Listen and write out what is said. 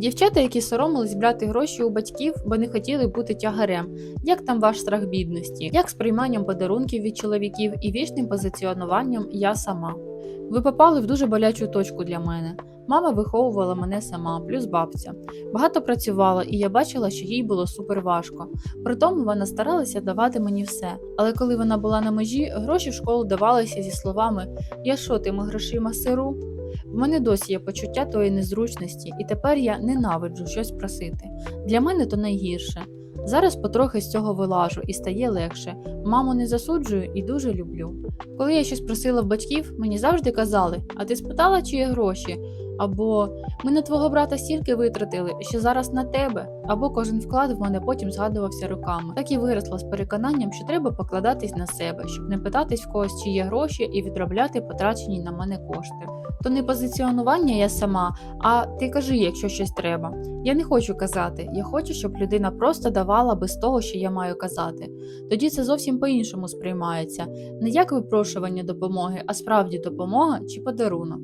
Дівчата, які соромились брати гроші у батьків, бо не хотіли бути тягарем. Як там ваш страх бідності? Як з прийманням подарунків від чоловіків і вічним позиціонуванням я сама? Ви попали в дуже болячу точку для мене. Мама виховувала мене сама, плюс бабця. Багато працювала, і я бачила, що їй було супер важко. Притому вона старалася давати мені все. Але коли вона була на межі, гроші в школу давалися зі словами Я що, тими грошима сиру? В мене досі є почуття тої незручності, і тепер я ненавиджу щось просити. Для мене то найгірше. Зараз потрохи з цього вилажу і стає легше. Маму не засуджую і дуже люблю. Коли я щось просила в батьків, мені завжди казали: А ти спитала, чи є гроші? Або ми на твого брата стільки витратили, що зараз на тебе, або кожен вклад в мене потім згадувався роками. Так і виросла з переконанням, що треба покладатись на себе, щоб не питатись в когось, чи є гроші, і відробляти потрачені на мене кошти. То не позиціонування я сама, а ти кажи, якщо щось треба. Я не хочу казати, я хочу, щоб людина просто давала без того, що я маю казати. Тоді це зовсім по-іншому сприймається, не як випрошування допомоги, а справді допомога чи подарунок.